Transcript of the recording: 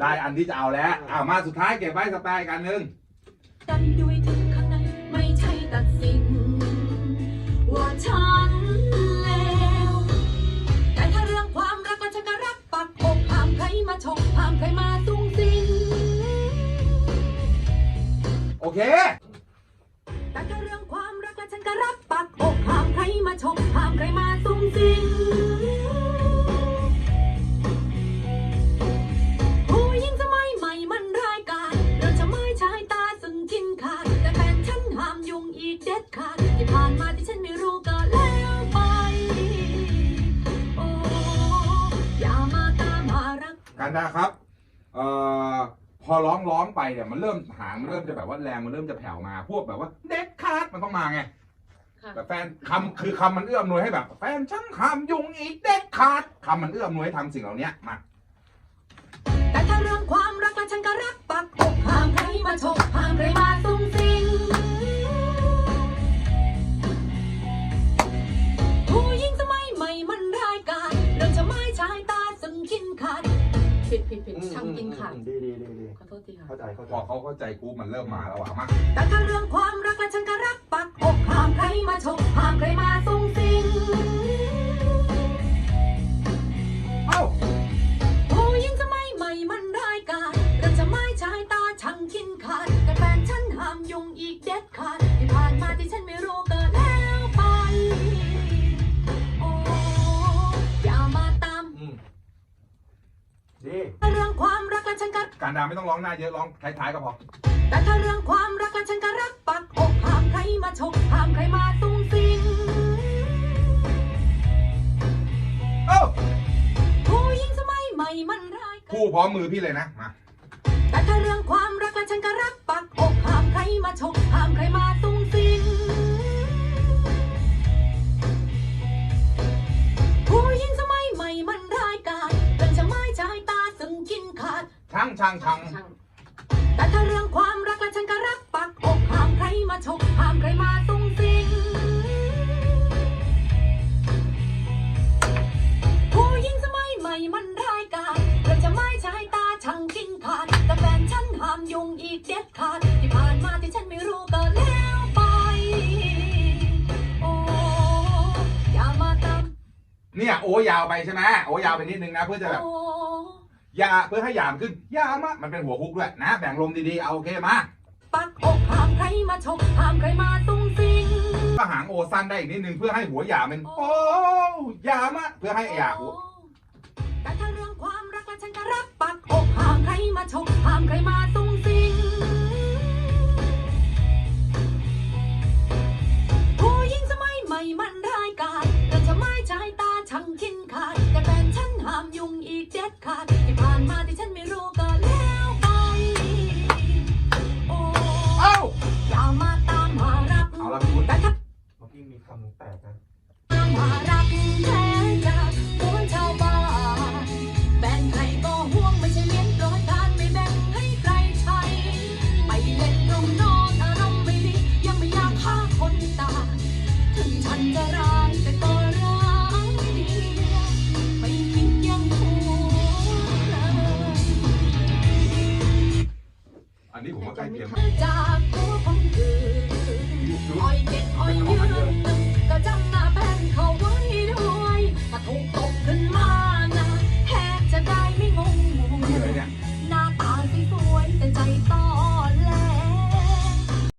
เดี๋ยวพี่ดิได้อันที่จะเอาแล้วอ้าวมาสุดท้ายเก็บไว้สแปร์อีกอันหนึ่งกันด้วยถึงข้างในไม่ใช่ตัดสิน ว่าฉันเลวแต่ถ้าเรื่องความรักก็ฉันก็รักปักอกห้ามใครมาชกห้ามใครมาตุ้งสิงโอเค แต่ถ้าเรื่องความรักและฉันก็รักปักอกห้ามใครมาชกห้ามใครมาตุ้งสิง เด็ดขาดที่ผ่านมาที่ฉันไม่รู้ก็แล้วไป โอ้อย่ามาตามหารัก กันดาครับเอ่อพอร้องร้องไปเนี่ยมันเริ่มหางมันเริ่มจะแบบว่าแรงมันเริ่มจะแผ่วมาพวกแบบว่าเด็ดขาดมันต้องมาไงค่ะแบบแฟนคำคือคำมันเอื้อมหน่วยให้แบบแฟนช่างหามยุงอีกเด็ดขาดคำมันเอื้อมหน่วยให้ทำสิ่งเหล่านี้มา แต่ถ้าเรื่องความรักและฉันก็รักปักอกห้ามใครมาชกห้ามใครมา ดอืมดีดีดีดีขอโทษทีค่ะเข้าใจเข้าใจพอเขาเข้าใจกูมันเริ่มมาแล้วอะมาแต่ถ้าเรื่องความรักและฉันก็รักปักอกห้ามใครมาชกห้ามใครมาตุ้งสิงเอ้ และฉันก็การดาไม่ต้องร้องหน้าเยอะร้องท้ายๆก็พอ แต่ถ้าเรื่องความรักและฉันก็รักปักอกห้ามใครมาชกห้ามใครมาตุ้งสิงเอ้าผู้หญิงสมัยใหม่มันรายการคู่พร้อมมือพี่เลยนะ มา แต่ถ้าเรื่องความรักและฉันก็รักปักอก ช่างช่างช่างแต่ถ้าเรื่องความรักและฉันก็รักปักอกห้ามใครมาชกห้ามใครมาตุ้งสิงผู้หญิงสมัยใหม่มันรายการเราจะไม่ใช้ตาช่างกินขาดแต่แฟนฉันห้ามยุ่งอีกเด็ดขาดที่ผ่านมาที่ฉันไม่รู้ก็แล้วไปโอ้อย่ามาตามเนี่ยโอ้ยาวไปใช่ไหมโอ้ยาวไปนิดนึงนะเพื่อจะแบบโอ้ยาเพื่อให้ยามขึ้นยามะมันเป็นหัวคุกด้วยนะ แบ่งลมดีๆเอาโอเคมาปักอกห้ามใครมาชกห้ามใครมาตุ้งสิงก็หางโอสั้นได้อีกนิดนึงเพื่อให้หัวหยามเป็นโอ้ยามะเพื่อให้อยากหัวแต่ถ้าเรื่องความรักและฉันก็รักปักอกห้ามใครมาชกห้ามใครมาตุ้งสิงผู้หญิงสมัยใหม่มันรายการเราจะไม่ใช้ตาช่า ช่เลี้ยงร้อยทานไม่แบ่งให้ใครใช้ไปเล่นตรงนอนอารมณ์ไม่ดียังไม่อยากฆ่าคนตาถึงฉันจะร้ายแต่ก็รักเดียวไม่คิดยังหัวเลยอันนี้ผมว่าใกล้เคียง